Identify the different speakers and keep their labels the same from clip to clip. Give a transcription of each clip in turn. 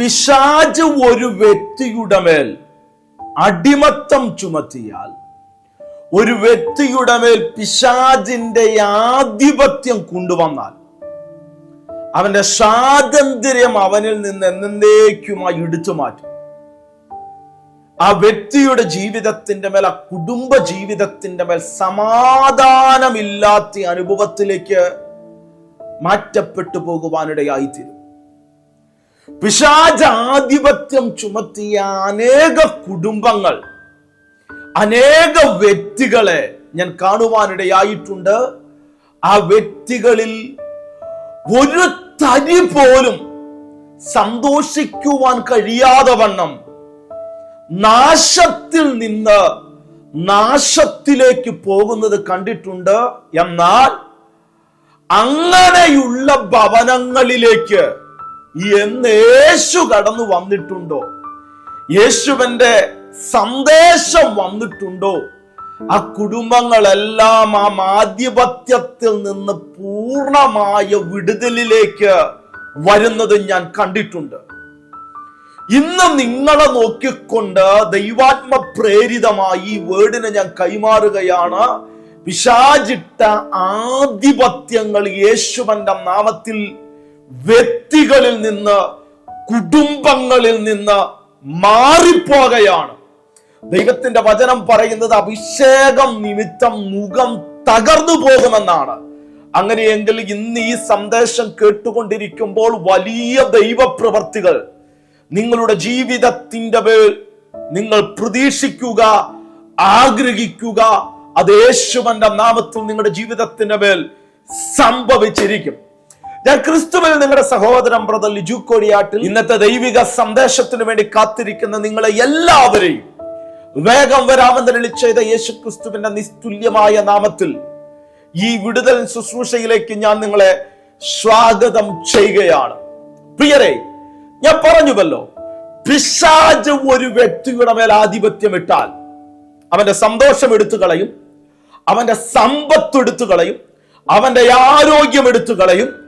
Speaker 1: പിശാജ് ഒരു വ്യക്തിയുടെ മേൽ അടിമത്തം ചുമത്തിയാൽ ഒരു വ്യക്തിയുടെ മേൽ പിശാജിന്റെ ആധിപത്യം കൊണ്ടുവന്നാൽ അവന്റെ സ്വാതന്ത്ര്യം അവനിൽ നിന്ന് എന്നേക്കുമായി ഇടിച്ചു മാറ്റും. ആ വ്യക്തിയുടെ ജീവിതത്തിന്റെ മേൽ ആ കുടുംബ ജീവിതത്തിന്റെ മേൽ സമാധാനമില്ലാത്ത അനുഭവത്തിലേക്ക് മാറ്റപ്പെട്ടു പോകുവാനിടയായിത്തീരും. പിശാചാധിപത്യം ചുമത്തിയ അനേക കുടുംബങ്ങൾ അനേക വ്യക്തികളെ ഞാൻ കാണുവാനിടയായിട്ടുണ്ട്. ആ വ്യക്തികളിൽ ഒരു തരി പോലും സന്തോഷിക്കുവാൻ കഴിയാതെ വണ്ണം നാശത്തിൽ നിന്ന് നാശത്തിലേക്ക് പോകുന്നത് കണ്ടിട്ടുണ്ട്. എന്നാൽ അങ്ങനെയുള്ള ഭവനങ്ങളിലേക്ക് എന്ന് യേശു കടന്നു വന്നിട്ടുണ്ടോ? യേശുവിന്റെ സന്ദേശം വന്നിട്ടുണ്ടോ? ആ കുടുംബങ്ങളെല്ലാം ആ ആധിപത്യത്തിൽ നിന്ന് പൂർണമായ വിടുതലിലേക്ക് വരുന്നത് ഞാൻ കണ്ടിട്ടുണ്ട്. ഇന്ന് നിങ്ങളെ നോക്കിക്കൊണ്ട് ദൈവാത്മ പ്രേരിതമായി ഈ വേർഡിനെ ഞാൻ കൈമാറുകയാണ്. പിശാചിട്ട ആധിപത്യങ്ങൾ യേശുവന്റെ നാമത്തിൽ വ്യക്തികളിൽ നിന്ന് കുടുംബങ്ങളിൽ നിന്ന് മാറിപ്പോകയാണ്. ദൈവത്തിന്റെ വചനം പറയുന്നത് അഭിഷേകം നിമിത്തം മുഖം തകർന്നു പോകുമെന്നാണ്. അങ്ങനെയെങ്കിൽ ഇന്ന് ഈ സന്ദേശം കേട്ടുകൊണ്ടിരിക്കുമ്പോൾ വലിയ ദൈവപ്രവർത്തികൾ നിങ്ങളുടെ ജീവിതത്തിന്റെ മേൽ നിങ്ങൾ പ്രതീക്ഷിക്കുക ആഗ്രഹിക്കുക അത് യേശുവന്റെ നാമത്തിൽ നിങ്ങളുടെ ജീവിതത്തിന്റെ മേൽ സംഭവിച്ചിരിക്കും. ഞാൻ ക്രിസ്തുവിൽ നിങ്ങളുടെ സഹോദരൻ ബ്രദർ ലിജു കോടിയാട്ടിൽ ഇന്നത്തെ ദൈവിക സന്ദേശത്തിന് വേണ്ടി കാത്തിരിക്കുന്ന നിങ്ങളെ എല്ലാവരെയും വേഗം വരാമെന്ന് രളി ചെയ്ത യേശു ക്രിസ്തുവിന്റെ നിസ്തുല്യമായ നാമത്തിൽ ഈ വിടുതൽ ശുശ്രൂഷയിലേക്ക് ഞാൻ നിങ്ങളെ സ്വാഗതം ചെയ്യുകയാണ്. പ്രിയരെ ഞാൻ പറഞ്ഞുവല്ലോ പിശാജ് ഒരു വ്യക്തിയുടെ മേൽ ആധിപത്യം ഇട്ടാൽ അവന്റെ സന്തോഷം എടുത്തു കളയും അവന്റെ സമ്പത്ത് എടുത്തു കളയും അവന്റെ ആരോഗ്യം എടുത്തു കളയും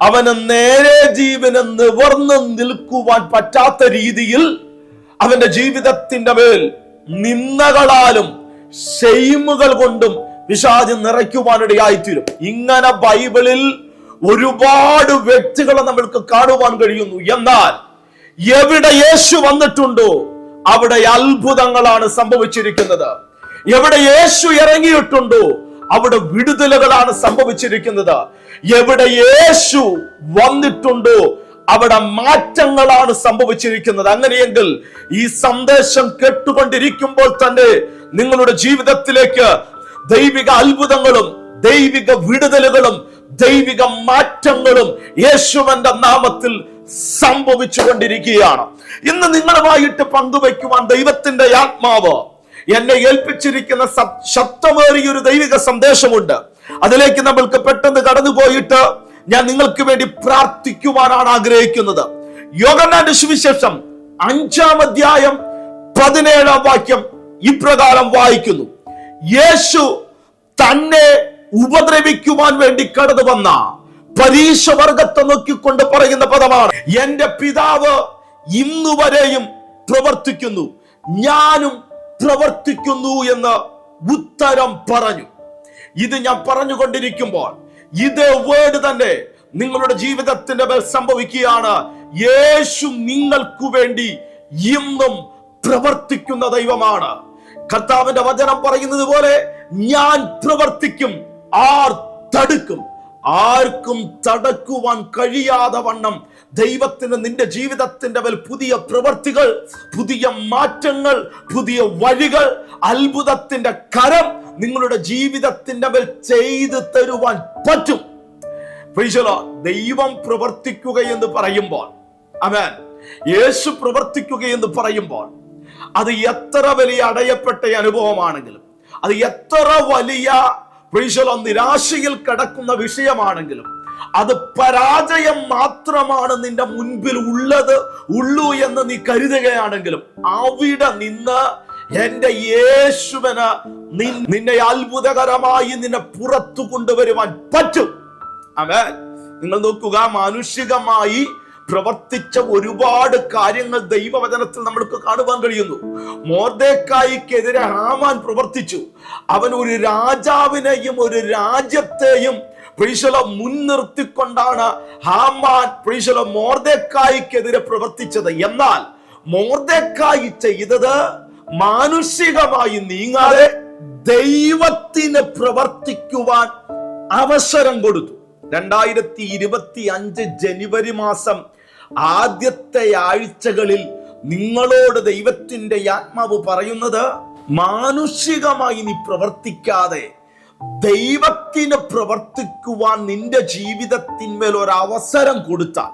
Speaker 1: അവന് നേരെ ജീവന് നിവർന്ന് നിൽക്കുവാൻ പറ്റാത്ത രീതിയിൽ അവന്റെ ജീവിതത്തിന്റെ മേൽ നിന്ദകളാലും ഷെയിമുകൾ കൊണ്ടും വിഷാദി നിറയ്ക്കുവാനിടയായിത്തീരും. ഇങ്ങനെ ബൈബിളിൽ ഒരുപാട് വ്യക്തികളെ നമ്മൾക്ക് കാണുവാൻ കഴിയുന്നു. എന്നാൽ എവിടെ യേശു വന്നിട്ടുണ്ടോ അവിടെ അത്ഭുതങ്ങളാണ് സംഭവിച്ചിരിക്കുന്നത്. എവിടെ യേശു ഇറങ്ങിയിട്ടുണ്ടോ അവിടെ വിടുതലുകളാണ് സംഭവിച്ചിരിക്കുന്നത്. എവിടെ യേശു വന്നിട്ടുണ്ടോ അവിടെ മാറ്റങ്ങളാണ് സംഭവിച്ചിരിക്കുന്നത്. അങ്ങനെയെങ്കിൽ ഈ സന്ദേശം കേട്ടുകൊണ്ടിരിക്കുമ്പോൾ തന്നെ നിങ്ങളുടെ ജീവിതത്തിലേക്ക് ദൈവിക അത്ഭുതങ്ങളും ദൈവിക വിടുതലുകളും ദൈവിക മാറ്റങ്ങളും യേശുവന്റെ നാമത്തിൽ സംഭവിച്ചു കൊണ്ടിരിക്കുകയാണ് ഇന്ന് നിങ്ങളുമായിട്ട് പങ്കുവയ്ക്കുവാൻ ദൈവത്തിന്റെ ആത്മാവ് എന്നെ ഏൽപ്പിച്ചിരിക്കുന്ന ശബ്ദമേറിയ ഒരു ദൈവിക സന്ദേശമുണ്ട്. അതിലേക്ക് നമ്മൾക്ക് പെട്ടെന്ന് കടന്നുപോയിട്ട് ഞാൻ നിങ്ങൾക്ക് വേണ്ടി പ്രാർത്ഥിക്കുവാനാണ് ആഗ്രഹിക്കുന്നത്. യോഗനാന്റെ സുവിശേഷം അഞ്ചാം അധ്യായം പതിനേഴാം വാക്യം ഇപ്രകാരം വായിക്കുന്നു. യേശു തന്നെ ഉപദ്രവിക്കുവാൻ വേണ്ടി കടന്നു വന്ന പരീക്ഷ വർഗത്തെ നോക്കിക്കൊണ്ട് പറയുന്ന പദമാണ്. എന്റെ പിതാവ് ഇന്നുവരെയും പ്രവർത്തിക്കുന്നു. ഞാനും പ്രവർത്തിക്കുന്നു എന്ന് ഉത്തരം പറഞ്ഞു. ഇത് ഞാൻ പറഞ്ഞുകൊണ്ടിരിക്കുമ്പോൾ ഇതേ വേർഡ് തന്നെ നിങ്ങളുടെ ജീവിതത്തിന്റെ മേൽ സംഭവിക്കുകയാണ്. യേശു നിങ്ങൾക്കു വേണ്ടി ഇന്നും പ്രവർത്തിക്കുന്ന ദൈവമാണ്. കർത്താവിന്റെ വചനം പറയുന്നത് പോലെ ഞാൻ പ്രവർത്തിക്കും ആർ തടുക്കും. ആർക്കും തടക്കുവാൻ കഴിയാതെ വണ്ണം. ദൈവത്തിന് നിന്റെ ജീവിതത്തിന്റെ മേൽ പുതിയ പ്രവർത്തികൾ പുതിയ മാറ്റങ്ങൾ പുതിയ വഴികൾ അത്ഭുതത്തിന്റെ കരം നിങ്ങളുടെ ജീവിതത്തിന്റെ മേൽ ചെയ്തു തരുവാൻ പറ്റും. ദൈവം പ്രവർത്തിക്കുക എന്ന് പറയുമ്പോൾ അവൻ യേശു പ്രവർത്തിക്കുക എന്ന് പറയുമ്പോൾ അത് എത്ര വലിയ അടയപ്പെട്ട അനുഭവമാണെങ്കിലും അത് എത്ര വലിയ the നിരാശയിൽ കിടക്കുന്ന വിഷയമാണെങ്കിലും അത് പരാജയം മാത്രമാണ് നിന്റെ മുൻപിൽ ഉള്ളത് ഉള്ളൂ എന്ന് നീ കരുതുകയാണെങ്കിലും അവിടെ നിന്ന് എന്റെ യേശുവിന് നിന്നെ അത്ഭുതകരമായി നിന്നെ പുറത്തു കൊണ്ടുവരുവാൻ പറ്റും. അവൻ നിങ്ങൾ നോക്കുക മാനുഷികമായി പ്രവർത്തിച്ച ഒരുപാട് കാര്യങ്ങൾ ദൈവവചനത്തിൽ നമ്മൾക്ക് കാണുവാൻ കഴിയുന്നു. മോർദേക്കായിക്കെതിരെ ഹാമാൻ പ്രവർത്തിച്ചു. അവൻ ഒരു രാജാവിനെയും ഒരു രാജ്യത്തെയും പ്രീശല മുൻനിർത്തിക്കൊണ്ടാണ് ഹാമാൻ പ്രീശല മോർദേക്കായിക്കെതിരെ പ്രവർത്തിച്ചത്. എന്നാൽ മോർദേക്കായി ചെയ്തത് മാനുഷികമായി നീങ്ങാതെ ദൈവത്തിന് പ്രവർത്തിക്കുവാൻ അവസരം കൊടുത്തു. രണ്ടായിരത്തി ഇരുപത്തി അഞ്ച് ജനുവരി മാസം ആദ്യത്തെ ആഴ്ചകളിൽ നിങ്ങളോട് ദൈവത്തിന്റെ ആത്മാവ് പറയുന്നത് മാനുഷികമായി നീ പ്രവർത്തിക്കാതെ ദൈവത്തിന് പ്രവർത്തിക്കുവാൻ നിന്റെ ജീവിതത്തിന്മേൽ ഒരു അവസരം കൊടുത്താൽ.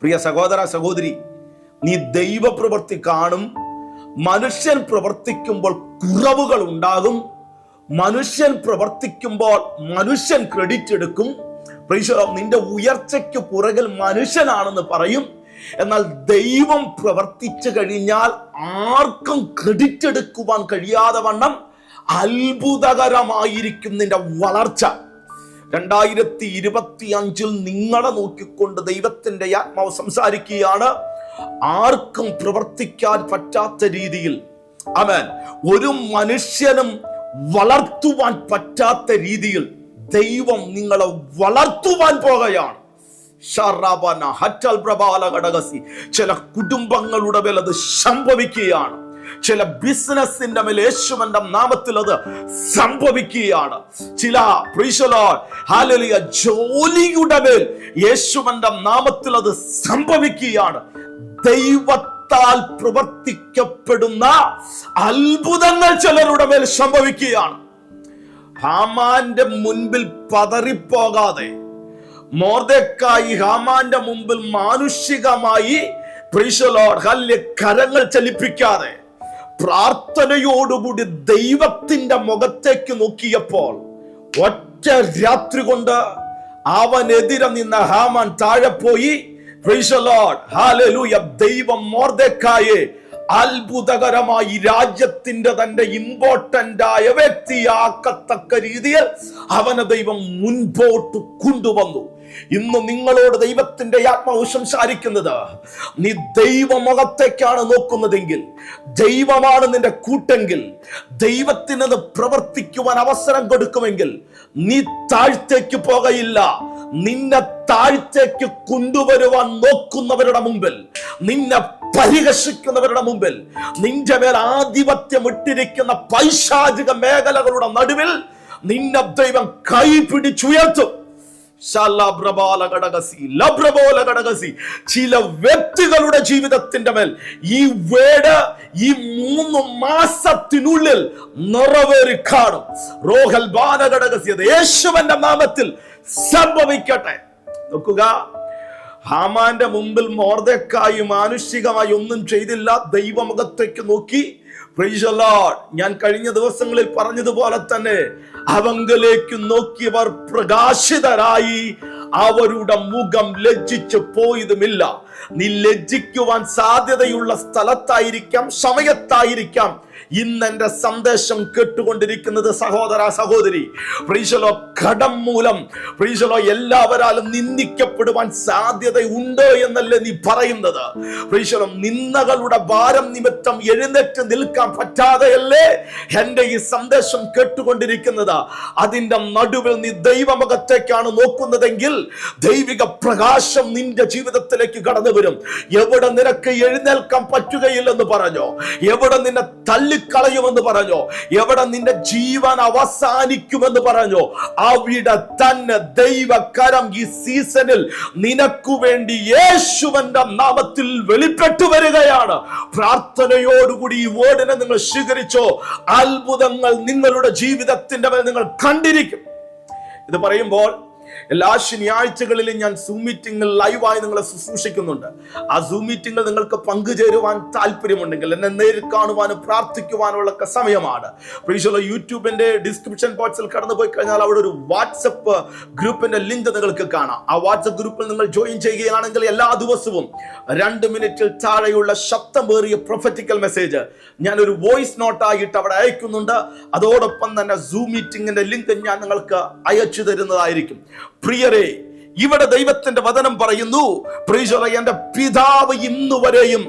Speaker 1: പ്രിയ സഹോദര സഹോദരി നീ ദൈവപ്രവൃത്തി കാണും. മനുഷ്യൻ പ്രവർത്തിക്കുമ്പോൾ കുറവുകൾ ഉണ്ടാകും. മനുഷ്യൻ പ്രവർത്തിക്കുമ്പോൾ മനുഷ്യൻ ക്രെഡിറ്റ് എടുക്കും. നിന്റെ ഉയർച്ചയ്ക്ക് പുറകിൽ മനുഷ്യനാണെന്ന് പറയും. എന്നാൽ ദൈവം പ്രവർത്തിച്ചു കഴിഞ്ഞാൽ ആർക്കും ക്രെഡിറ്റ് എടുക്കുവാൻ കഴിയാതെ വണ്ണം അത്ഭുതകരമായിരിക്കും നിന്റെ വളർച്ച. രണ്ടായിരത്തി ഇരുപത്തി അഞ്ചിൽ നിങ്ങളെ നോക്കിക്കൊണ്ട് ദൈവത്തിന്റെ ആത്മാവ് സംസാരിക്കുകയാണ്. ആർക്കും പ്രവർത്തിക്കാൻ പറ്റാത്ത രീതിയിൽ. അവൻ ഒരു മനുഷ്യനും വളർത്തുവാൻ പറ്റാത്ത രീതിയിൽ. ദൈവം നിങ്ങളെ വളർത്തുവാൻ പോകുകയാണ് ചില കുടുംബങ്ങളുടെ മേൽ അത് സംഭവിക്കുകയാണ്. ചില ബിസിനസിന്റെ മേൽ യേശുവന്റെ നാമത്തിൽ അത് സംഭവിക്കുകയാണ്. ചില ജോലിയുടെ മേൽ യേശുവന്റെ നാമത്തിൽ അത് സംഭവിക്കുകയാണ്. ദൈവത്താൽ പ്രവർത്തിക്കപ്പെടുന്ന അത്ഭുതങ്ങൾ ചിലരുടെ മേൽ സംഭവിക്കുകയാണ്. ഹാമാന്റെ മുൻപിൽ പതറിപ്പോകാതെ മോർദക്കായി ഹാമാന്റെ മുമ്പിൽ മാനുഷികമായി കരങ്ങൾ ചലിപ്പിക്കാതെ പ്രാർത്ഥനയോടുകൂടി ദൈവത്തിന്റെ മുഖത്തേക്ക് നോക്കിയപ്പോൾ ഒറ്റ രാത്രി കൊണ്ട് അവനെതിരെ നിന്ന ഹാമാൻ താഴെ പോയി ദൈവം മോർദക്കായെ അത്ഭുതകരമായി രാജ്യത്തിന്റെ തന്റെ ഇമ്പോർട്ടന്റ് ആയ വ്യക്തിയാക്കത്തക്ക രീതിയിൽ അവനെ ദൈവം മുൻപോട്ട് കൊണ്ടുവന്നു. ഇന്ന് നിങ്ങളോട് ദൈവത്തിന്റെ ആത്മാവ് സംസാരിക്കുന്നത് നീ ദൈവമുഖത്തേക്കാണ് നോക്കുന്നതെങ്കിൽ ദൈവമാണ് നിന്റെ കൂട്ടെങ്കിൽ ദൈവത്തിനത് പ്രവർത്തിക്കുവാൻ അവസരം കൊടുക്കുമെങ്കിൽ നീ താഴ്ത്തേക്ക് പോകയില്ല. നിന്നെ താഴ്ത്തേക്ക് കൊണ്ടുവരുവാൻ നോക്കുന്നവരുടെ മുമ്പിൽ നിന്നെ പരിഹസിക്കുന്നവരുടെ മുമ്പിൽ നിന്റെ മേൽ ആധിപത്യം ഇട്ടിരിക്കുന്ന പൈശാചിക മേഖലകളുടെ നടുവിൽ നിന്നെ ദൈവം കൈ പിടിച്ചുയർത്തും ചില വ്യക്തികളുടെ ജീവിതത്തിന്റെ മേൽ ഈ വേട് ഈ മൂന്ന് മാസത്തിനുള്ളിൽ നിറവേറി കാണും. റോഹൽ ബാലഘടകസി യേശുവന്റെ നാമത്തിൽ സംഭവിക്കട്ടെ. നോക്കുക. ഹാമാന്റെ മുമ്പിൽ മോർദക്കായി മാനുഷികമായി ഒന്നും ചെയ്തില്ല. ദൈവമുഖത്തേക്ക് നോക്കി. ഞാൻ കഴിഞ്ഞ ദിവസങ്ങളിൽ പറഞ്ഞതുപോലെ തന്നെ അവങ്കലേക്ക് നോക്കിയവർ പ്രകാശിതരായി. അവരുടെ മുഖം ലജ്ജിച്ചു പോയതുമില്ല. നീ ലജ്ജിക്കുവാൻ സാധ്യതയുള്ള സ്ഥലത്തായിരിക്കാം സമയത്തായിരിക്കാം. ഇന്ന് എന്റെ സന്ദേശം കേട്ടുകൊണ്ടിരിക്കുന്നത് സഹോദര സഹോദരി. പ്രീശലോ കടം മൂലം. പ്രീശലോ എല്ലാവരാലും നിന്ദിക്കപ്പെടുവാൻ സാധ്യതയുണ്ട് എന്നല്ലേ നീ പറയുന്നത്? പ്രീശലോ നിന്ദകളുടെ ഭാരം നിമിത്തം എഴുന്നേറ്റ് നിൽക്കാൻ പറ്റാതെയല്ലേ എന്റെ ഈ സന്ദേശം കേട്ടുകൊണ്ടിരിക്കുന്നത്? അതിന്റെ നടുവിൽ നീ ദൈവമുഖത്തേക്കാണ് നോക്കുന്നതെങ്കിൽ ദൈവിക പ്രകാശം നിന്റെ ജീവിതത്തിലേക്ക് കടന്നു വരും എവിടെ നിനക്ക് എഴുന്നേൽക്കാൻ പറ്റുകയില്ലെന്ന് പറഞ്ഞോ? എവിടെ നിന്നെ തള്ളിക്കളയുമെന്ന് പറഞ്ഞോ? എവിടെ നിന്റെ ജീവൻ അവസാനിക്കുമെന്ന് പറഞ്ഞോ? അവിടെ തന്നെ ദൈവകരം ഈ സീസണിൽ നിനക്കു വേണ്ടി യേശുവന്റെ നാമത്തിൽ വെളിപ്പെട്ടു വരികയാണ്. പ്രാർത്ഥനയോടുകൂടി ഈ വേർഡിനെ നിങ്ങൾ സ്വീകരിച്ചോ? അത്ഭുതങ്ങൾ നിങ്ങളുടെ ജീവിതത്തിന്റെ മേൽ നിങ്ങൾ കണ്ടിരിക്കും. ഇത് പറയുമ്പോൾ എല്ലാ ശനിയാഴ്ചകളിലും ഞാൻ സൂം മീറ്റിംഗിൽ ലൈവായി നിങ്ങളെ ശുശ്രൂഷിക്കുന്നുണ്ട്. ആ സൂം മീറ്റിംഗിൽ നിങ്ങൾക്ക് പങ്കുചേരുവാൻ താല്പര്യമുണ്ടെങ്കിൽ എന്നെ നേരിൽ കാണുവാനും പ്രാർത്ഥിക്കുവാനുള്ള സമയമാണ്. പ്രീഷുള്ള യൂട്യൂബിന്റെ ഡിസ്ക്രിപ്ഷൻ ബോക്സിൽ കടന്നു പോയി കഴിഞ്ഞാൽ അവിടെ ഒരു വാട്സപ്പ് ഗ്രൂപ്പിന്റെ ലിങ്ക് നിങ്ങൾക്ക് കാണാം. ആ വാട്സപ്പ് ഗ്രൂപ്പിൽ നിങ്ങൾ ജോയിൻ ചെയ്യുകയാണെങ്കിൽ എല്ലാ ദിവസവും രണ്ട് മിനിറ്റിൽ താഴെയുള്ള ശബ്ദമേറിയ പ്രൊഫറ്റിക്കൽ മെസ്സേജ് ഞാൻ ഒരു വോയിസ് നോട്ട് ആയിട്ട് അവിടെ അയക്കുന്നുണ്ട്. അതോടൊപ്പം തന്നെ സൂം മീറ്റിംഗിന്റെ ലിങ്ക് ഞാൻ നിങ്ങൾക്ക് അയച്ചു തരുന്നതായിരിക്കും. പ്രിയരെ ഇവിടെ ദൈവത്തിന്റെ വചനം പറയുന്നു പ്രീശ്വര എന്റെ പിതാവ് ഇന്നു വരെയും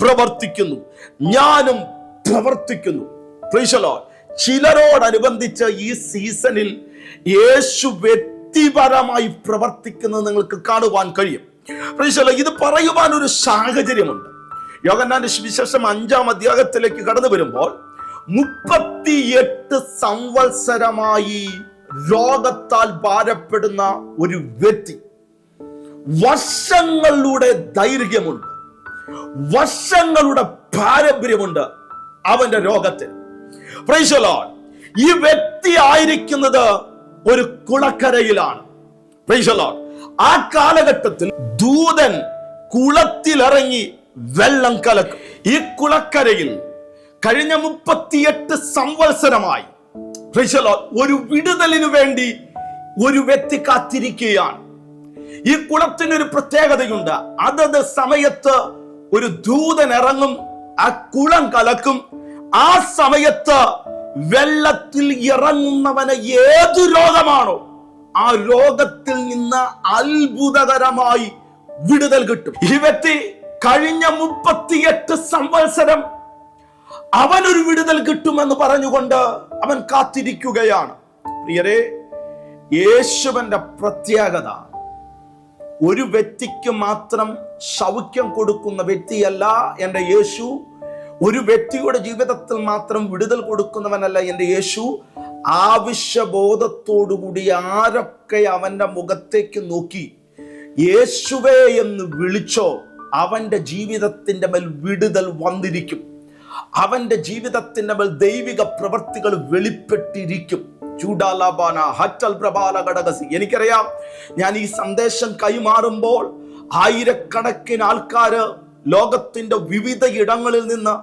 Speaker 1: പ്രവർത്തിക്കുന്നു. ഞാനും പ്രവർത്തിക്കുന്നു. പ്രീശലോ ചിലരോടനുബന്ധിച്ച് ഈ സീസണിൽ യേശു വ്യക്തിപരമായി പ്രവർത്തിക്കുന്നത് നിങ്ങൾക്ക് കാണുവാൻ കഴിയും. പ്രീശലോ ഇത് പറയുവാൻ ഒരു സാഹചര്യമുണ്ട്. യോഗന്നാന്റെ വിശേഷം അഞ്ചാം അധ്യായത്തിലേക്ക് കടന്നു വരുമ്പോൾ മുപ്പത്തിയെട്ട് സംവത്സരമായി രോഗത്താൽ ഭാരപ്പെടുന്ന ഒരു വ്യക്തി വർഷങ്ങളുടെ ദൈർഘ്യമുണ്ട്. വർഷങ്ങളുടെ പാരമ്പര്യമുണ്ട് അവന്റെ രോഗത്തിൽ ഈ വ്യക്തി ആയിരിക്കുന്നത് ഒരു കുളക്കരയിലാണ്. ആ കാലഘട്ടത്തിൽ ദൂതൻ കുളത്തിലിറങ്ങി വെള്ളം കലക്കും. ഈ കുളക്കരയിൽ കഴിഞ്ഞ മുപ്പത്തിയെട്ട് സംവത്സരമായി. ഒരു വിടുതലിനു വേണ്ടി ഒരു വ്യക്തി കാത്തിരിക്കുകയാണ്. ഈ കുളത്തിന് ഒരു പ്രത്യേകതയുണ്ട്. അതത് സമയത്ത് ഒരു ദൂതൻ ഇറങ്ങും ആ കുളം കലക്കും. ആ സമയത്ത് വെള്ളത്തിൽ ഇറങ്ങുന്നവന് ഏതു രോഗമാണോ ആ രോഗത്തിൽ നിന്ന് അത്ഭുതകരമായി വിടുതൽ കിട്ടും. ഈ വ്യക്തി കഴിഞ്ഞ മുപ്പത്തിയെട്ട് സംവത്സരം അവനൊരു വിടുതൽ കിട്ടുമെന്ന് പറഞ്ഞുകൊണ്ട് അവൻ കാത്തിരിക്കുകയാണ്. പ്രിയരെ യേശുവന്റെ പ്രത്യേകത ഒരു വ്യക്തിക്ക് മാത്രം സൗഖ്യം കൊടുക്കുന്ന വ്യക്തിയല്ല എന്റെ യേശു. ഒരു വ്യക്തിയുടെ ജീവിതത്തിൽ മാത്രം വിടുതൽ കൊടുക്കുന്നവനല്ല എന്റെ യേശു. ആവശ്യബോധത്തോടുകൂടി ആരൊക്കെ അവന്റെ മുഖത്തേക്ക് നോക്കി യേശുവേ എന്ന് വിളിച്ചോ അവന്റെ ജീവിതത്തിന്റെ മേൽ വിടുതൽ വന്നിരിക്കും. അവന്റെ ജീവിതത്തിന്റെ മേൽ ദൈവിക പ്രവൃത്തികൾ വെളിപ്പെട്ടിരിക്കും. ചൂടാലാബാന ഹറ്റൽ പ്രബാല ഘടകസി എനിക്കറിയാം ഞാൻ ഈ സന്ദേശം കൈമാറുമ്പോൾ ആയിരക്കണക്കിന് ആൾക്കാര് ലോകത്തിന്റെ വിവിധ ഇടങ്ങളിൽ നിന്ന്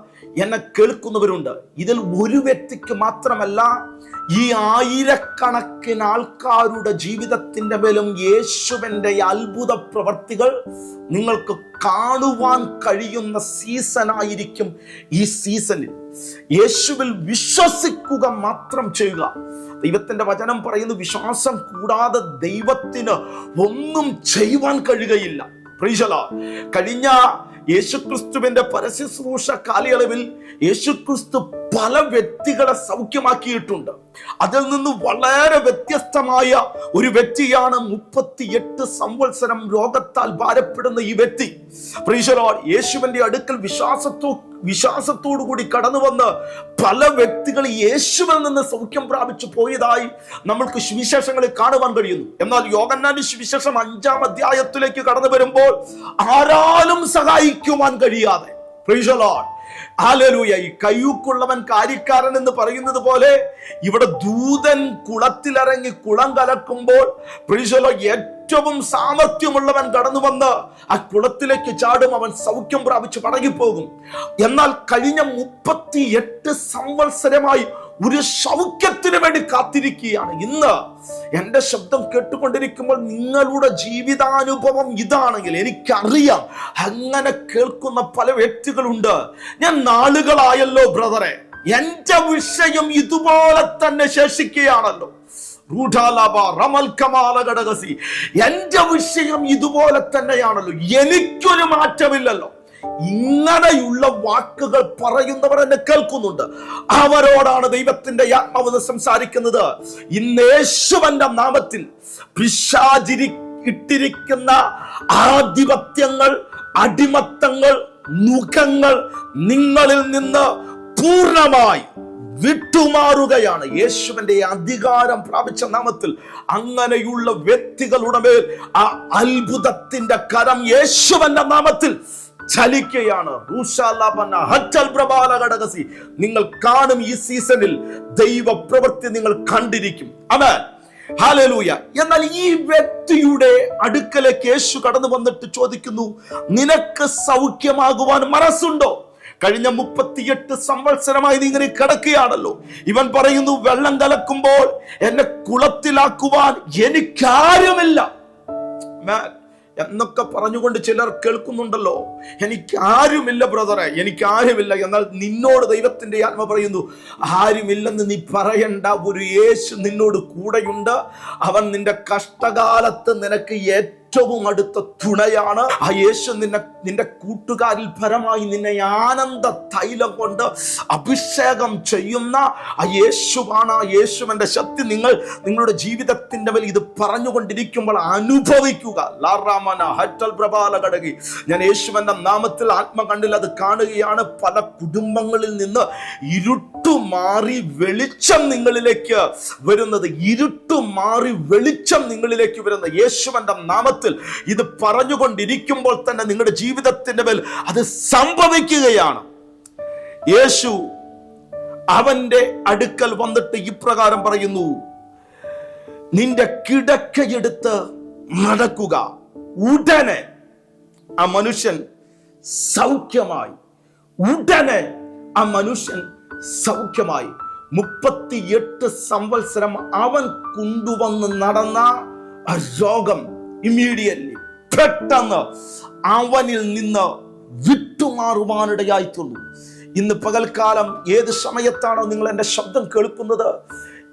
Speaker 1: എന്നെ കേൾക്കുന്നവരുണ്ട്. ഇതിൽ ഒരു വ്യക്തിക്ക് മാത്രമല്ല ഈ ആയിരക്കണക്കിന് ആൾക്കാരുടെ ജീവിതത്തിന്റെ മേലും യേശുവിന്റെ അത്ഭുത പ്രവർത്തികൾ നിങ്ങൾക്ക് കാണുവാൻ കഴിയുന്ന സീസണായിരിക്കും ഈ സീസണിൽ യേശുവിൽ വിശ്വസിക്കുക മാത്രം ചെയ്യുക. ദൈവത്തിന്റെ വചനം പറയുന്നു വിശ്വാസം കൂടാതെ ദൈവത്തിന് ഒന്നും ചെയ്യുവാൻ കഴിയുകയില്ല. കഴിഞ്ഞ യേശുക്രിസ്തുവിന്റെ പരസ്യശ്രൂഷ കാലയളവിൽ യേശുക്രിസ്തു പല വ്യക്തികളെ സൗഖ്യമാക്കിയിട്ടുണ്ട്. അതിൽ നിന്ന് വളരെ വ്യത്യസ്തമായ ഒരു വ്യക്തിയാണ് മുപ്പത്തിയെട്ട് സംവത്സരം രോഗത്താൽ ഭാരപ്പെടുന്ന ഈ വ്യക്തി. പ്രീശലോ യേശുവിന്റെ അടുക്കൽ വിശ്വാസത്തോ വിശ്വാസത്തോടു കൂടി കടന്നു വന്ന് പല വ്യക്തികൾ യേശുവിൽ നിന്ന് സൗഖ്യം പ്രാപിച്ചു പോയതായി നമ്മൾക്ക് സുവിശേഷങ്ങളിൽ കാണുവാൻ കഴിയുന്നു. എന്നാൽ യോഗന്നാന്റെ സുവിശേഷം അഞ്ചാം അധ്യായത്തിലേക്ക് കടന്നു വരുമ്പോൾ ആരാലും സഹായിക്കുവാൻ കഴിയാതെ ഈ കയ്യൂക്കുള്ളവൻ കാര്യക്കാരൻ എന്ന് പറയുന്നത് പോലെ ഇവിടെ ദൂതൻ കുളത്തിലിറങ്ങി കുളം കലക്കുമ്പോൾ പ്രീശലോ ഏറ്റവും സാമർഥ്യമുള്ളവൻ കടന്നു വന്ന് ആ കുളത്തിലേക്ക് ചാടും. അവൻ സൗഖ്യം പ്രാപിച്ച് മടങ്ങിപ്പോകും. എന്നാൽ കഴിഞ്ഞ മുപ്പത്തി എട്ട് സംവത്സരമായി ഒരു സൗഖ്യത്തിന് വേണ്ടി കാത്തിരിക്കുകയാണ്. ഇന്ന് എന്റെ ശബ്ദം കേട്ടുകൊണ്ടിരിക്കുമ്പോൾ നിങ്ങളുടെ ജീവിതാനുഭവം ഇതാണെങ്കിൽ എനിക്കറിയാം അങ്ങനെ കേൾക്കുന്ന പല വ്യക്തികളുണ്ട്. ഞാൻ നാളുകളായല്ലോ ബ്രദറെ എന്റെ വിഷയം ഇതുപോലെ തന്നെ ശേഷിക്കുകയാണല്ലോ. എന്റെ വിഷയം ഇതുപോലെ തന്നെയാണല്ലോ. എനിക്കൊരു മാറ്റമില്ലല്ലോ. ഇങ്ങനെയുള്ള വാക്കുകൾ പറയുന്നവർ എന്നെ കേൾക്കുന്നുണ്ട്. അവരോടാണ് ദൈവത്തിന്റെ ആത്മാവ് സംസാരിക്കുന്നത്. ഇന്ന് യേശുവന്റെ നാമത്തിൽ പിശാചിരി ഇട്ടിരിക്കുന്ന ആധിപത്യങ്ങൾ അടിമത്തങ്ങൾ മുഖങ്ങൾ നിങ്ങളിൽ നിന്ന് പൂർണമായി വിട്ടുമാറുകയാണ്. യേശുവിന്റെ അധികാരം പ്രാപിച്ച നാമത്തിൽ അങ്ങനെയുള്ള വ്യക്തികളുടെ മേൽ ആ അത്ഭുതത്തിന്റെ കരം യേശുവന്റെ നാമത്തിൽ ചലിക്കുകയാണ് നിങ്ങൾ കാണും ഈ സീസണിൽ ദൈവ പ്രവൃത്തി നിങ്ങൾ കണ്ടിരിക്കും. അമേ ഹാലലൂയ എന്നാൽ ഈ വ്യക്തിയുടെ അടുക്കലേക്ക് യേശു കടന്നു വന്നിട്ട് ചോദിക്കുന്നു നിനക്ക് സൗഖ്യമാകുവാൻ മനസ്സുണ്ടോ? കഴിഞ്ഞ മുപ്പത്തിയെട്ട് സംവത്സരമായി നീ ഇങ്ങനെ കിടക്കുകയാണല്ലോ. ഇവൻ പറയുന്നു വെള്ളം കലക്കുമ്പോൾ എന്നെ കുളത്തിലാക്കുവാൻ എനിക്കാരുമില്ല. എന്നൊക്കെ പറഞ്ഞുകൊണ്ട് ചിലർ കേൾക്കുന്നുണ്ടല്ലോ. എനിക്ക് ആരുമില്ല ബ്രദറെ എനിക്ക് ആരുമില്ല. എന്നാൽ നിന്നോട് ദൈവത്തിന്റെ ആത്മ പറയുന്നു ആരുമില്ലെന്ന് നീ പറയണ്ട. ഒരു യേശു നിന്നോട് കൂടെയുണ്ട്. അവൻ നിന്റെ കഷ്ടകാലത്ത് നിനക്ക് ഏറ്റവും ഏറ്റവും അടുത്ത തുണയാണ്. ആ യേശു നിന്നെ നിന്റെ കൂട്ടുകാരിൽ പരമായി നിന്നെ ആനന്ദ തൈലം കൊണ്ട് അഭിഷേകം ചെയ്യുന്ന ആ യേശുവാണ്. ആ യേശുവിന്റെ ശക്തി നിങ്ങൾ നിങ്ങളുടെ ജീവിതത്തിന്റെ മേൽ ഇത് പറഞ്ഞുകൊണ്ടിരിക്കുമ്പോൾ അനുഭവിക്കുക. ലാറാമന ഹറ്റൽ പ്രഭാല കടകി. ഞാൻ യേശുവിന്റെ നാമത്തിൽ ആത്മകണ്ണിൽ അത് കാണുകയാണ്. പല കുടുംബങ്ങളിൽ നിന്ന് ഇരുട്ടു മാറി വെളിച്ചം നിങ്ങളിലേക്ക് വരുന്നത് ഇരുട്ടു മാറി വെളിച്ചം നിങ്ങളിലേക്ക് വരുന്നത് യേശുവന്റെ നാമത്തിൽ ഇത് പറഞ്ഞുകൊണ്ടിരിക്കുമ്പോൾ തന്നെ നിങ്ങളുടെ ജീവിതത്തിന്റെ മേൽ അത് സംഭവിക്കുകയാണ്. യേശു അവന്റെ അടുക്കൽ വന്നിട്ട് ഇപ്രകാരം പറയുന്നു നിന്റെ കിടക്കയെടുത്ത് നടക്കുക. ഉടനെ ആ മനുഷ്യൻ സൗഖ്യമായി ഉടനെ ആ മനുഷ്യൻ സൗഖ്യമായി. മുപ്പത്തിയെട്ട് സംവത്സരം അവൻ കൊണ്ടുവന്ന് നടന്ന രോഗം ഇമ്മീഡിയറ്റ്ലി പെട്ടെന്ന് അവനിൽ നിന്ന് വിട്ടുമാറുവാനിടയായി തീർന്നു ഇന്ന് പകൽക്കാലം ഏത് സമയത്താണോ നിങ്ങൾ എന്റെ ശബ്ദം കേൾക്കുന്നത്?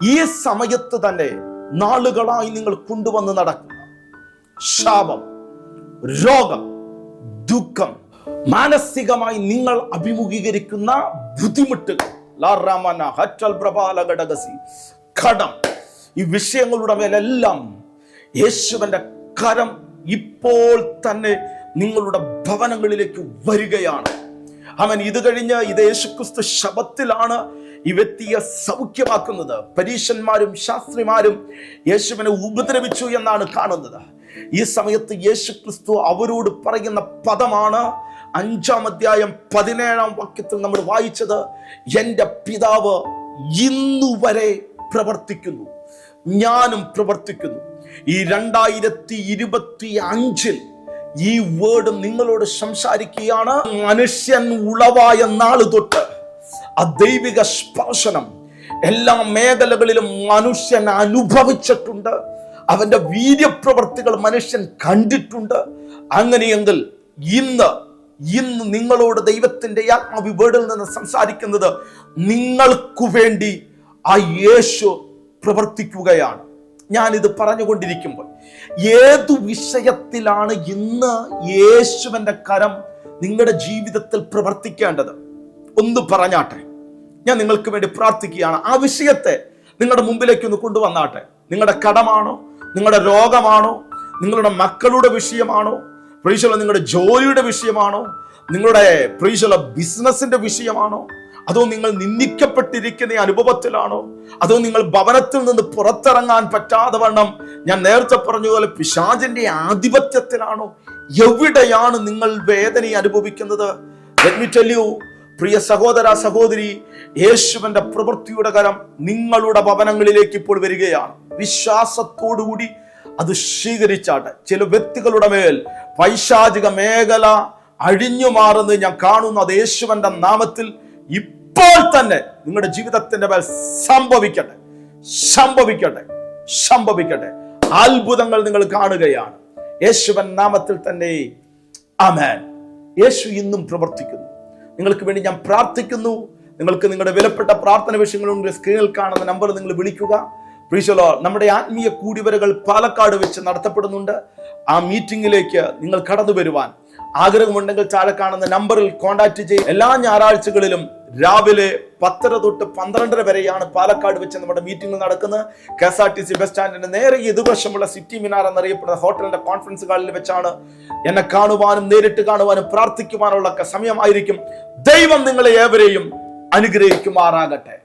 Speaker 1: ഈ സമയത്ത് തന്നെ നാളുകളായി നിങ്ങൾ കൊണ്ടുവന്ന് നടക്കുന്ന ശാപം രോഗം ദുഃഖം മാനസികമായി നിങ്ങൾ അഭിമുഖീകരിക്കുന്ന ബുദ്ധിമുട്ടുകൾ. ലാറാമന ഹറ്റൽ പ്രഭാല ഘടകസി കടം ഈ വിഷയങ്ങളുടെ മേലെല്ലാം യേശുവിന്റെ കരം ഇപ്പോൾ തന്നെ നിങ്ങളുടെ ഭവനങ്ങളിലേക്ക് വരികയാണ്. അവൻ ഇത് കഴിഞ്ഞ് ഇത് യേശുക്രിസ്തു ശബത്തിലാണ് ഈ വ്യക്തിയെ സൗഖ്യമാക്കുന്നത്. പരീശന്മാരും ശാസ്ത്രിമാരും യേശുവിനെ ഉപദ്രവിച്ചു എന്നാണ് കാണുന്നത്. ഈ സമയത്ത് യേശുക്രിസ്തു അവരോട് പറയുന്ന പദമാണ് അഞ്ചാം അധ്യായം പതിനേഴാം വാക്യത്തിൽ നമ്മൾ വായിച്ചത് എന്റെ പിതാവ് ഇന്നുവരെ പ്രവർത്തിക്കുന്നു. ഞാനും പ്രവർത്തിക്കുന്നു. ഈ രണ്ടായിരത്തി ഇരുപത്തി അഞ്ചിൽ ഈ വേർഡ് നിങ്ങളോട് സംസാരിക്കുകയാണ്. മനുഷ്യൻ ഉളവായ നാൾ തൊട്ട് ആ ദൈവിക സ്പർശനം എല്ലാ മേഖലകളിലും മനുഷ്യൻ അനുഭവിച്ചിട്ടുണ്ട്. അവന്റെ വീര്യപ്രവർത്തികൾ മനുഷ്യൻ കണ്ടിട്ടുണ്ട്. അങ്ങനെയെങ്കിൽ ഇന്ന് ഇന്ന് നിങ്ങളോട് ദൈവത്തിന്റെ ആത്മാവി വേർഡിൽ നിന്ന് സംസാരിക്കുന്നത് നിങ്ങൾക്കു വേണ്ടി ആ യേശു പ്രവർത്തിക്കുകയാണ്. ഞാനിത് പറഞ്ഞുകൊണ്ടിരിക്കുമ്പോൾ ഏതു വിഷയത്തിലാണ് ഇന്ന് യേശുവിന്റെ കരം നിങ്ങളുടെ ജീവിതത്തിൽ പ്രവർത്തിക്കേണ്ടത്? ഒന്ന് പറഞ്ഞാട്ടെ. ഞാൻ നിങ്ങൾക്ക് വേണ്ടി പ്രാർത്ഥിക്കുകയാണ്. ആ വിഷയത്തെ നിങ്ങളുടെ മുമ്പിലേക്ക് ഒന്ന് കൊണ്ടുവന്നാട്ടെ. നിങ്ങളുടെ കടമാണോ? നിങ്ങളുടെ രോഗമാണോ? നിങ്ങളുടെ മക്കളുടെ വിഷയമാണോ? പ്രീശല നിങ്ങളുടെ ജോലിയുടെ വിഷയമാണോ? നിങ്ങളുടെ പ്രീശല ബിസിനസിന്റെ വിഷയമാണോ? അതോ നിങ്ങൾ നിന്ദിക്കപ്പെട്ടിരിക്കുന്ന അനുഭവത്തിലാണോ? അതോ നിങ്ങൾ ഭവനത്തിൽ നിന്ന് പുറത്തിറങ്ങാൻ പറ്റാതെ വണ്ണം ഞാൻ നേരത്തെ പറഞ്ഞതുപോലെ പോലെ പിശാചിന്റെ ആധിപത്യത്തിലാണോ? എവിടെയാണ് നിങ്ങൾ വേദന അനുഭവിക്കുന്നത്? പ്രിയ സഹോദര സഹോദരി യേശുവിന്റെ പ്രവൃത്തിയുടെ കരം നിങ്ങളുടെ ഭവനങ്ങളിലേക്ക് ഇപ്പോൾ വരികയാണ്. വിശ്വാസത്തോടുകൂടി അത് സ്വീകരിച്ചാട്ടെ. ചില വ്യക്തികളുടെ മേൽ പൈശാചിക മേഖല അഴിഞ്ഞു മാറുന്നത് ഞാൻ കാണുന്നു. അത് യേശുവിന്റെ നാമത്തിൽ ഇപ്പോൾ തന്നെ നിങ്ങളുടെ ജീവിതത്തിന്റെ മേൽ സംഭവിക്കട്ടെ. സംഭവിക്കട്ടെ. സംഭവിക്കട്ടെ. അത്ഭുതങ്ങൾ നിങ്ങൾ കാണുകയാണ്. യേശുവൻ നാമത്തിൽ തന്നെ. അമേൻ യേശു ഇന്നും പ്രവർത്തിക്കുന്നു. നിങ്ങൾക്ക് വേണ്ടി ഞാൻ പ്രാർത്ഥിക്കുന്നു. നിങ്ങൾക്ക് നിങ്ങളുടെ വിലപ്പെട്ട പ്രാർത്ഥന വിഷയങ്ങളുണ്ട്. സ്ക്രീനിൽ കാണുന്ന നമ്പർ നിങ്ങൾ വിളിക്കുക. പ്രീശലോ നമ്മുടെ ആത്മീയ കൂടിവരകൾ പാലക്കാട് വെച്ച് നടത്തപ്പെടുന്നുണ്ട്. ആ മീറ്റിംഗിലേക്ക് നിങ്ങൾ കടന്നു വരുവാൻ ആഗ്രഹമുണ്ടെങ്കിൽ താഴെ കാണുന്ന നമ്പറിൽ കോൺടാക്ട് ചെയ്യും. എല്ലാ ഞായറാഴ്ചകളിലും രാവിലെ പത്തര തൊട്ട് പന്ത്രണ്ടര വരെയാണ് പാലക്കാട് വെച്ച് നമ്മുടെ മീറ്റിംഗ് നടക്കുന്നത്. K S R T C bus സ്റ്റാൻഡിന്റെ നേരെ എതിർവശമുള്ള സിറ്റി മിനാർ എന്നറിയപ്പെടുന്ന ഹോട്ടലിന്റെ കോൺഫറൻസ് ഹാളിൽ വെച്ചാണ് എന്നെ കാണുവാനും നേരിട്ട് കാണുവാനും പ്രാർത്ഥിക്കുവാനുള്ള സമയമായിരിക്കും. ദൈവം നിങ്ങളെ ഏവരെയും അനുഗ്രഹിക്കുമാറാകട്ടെ.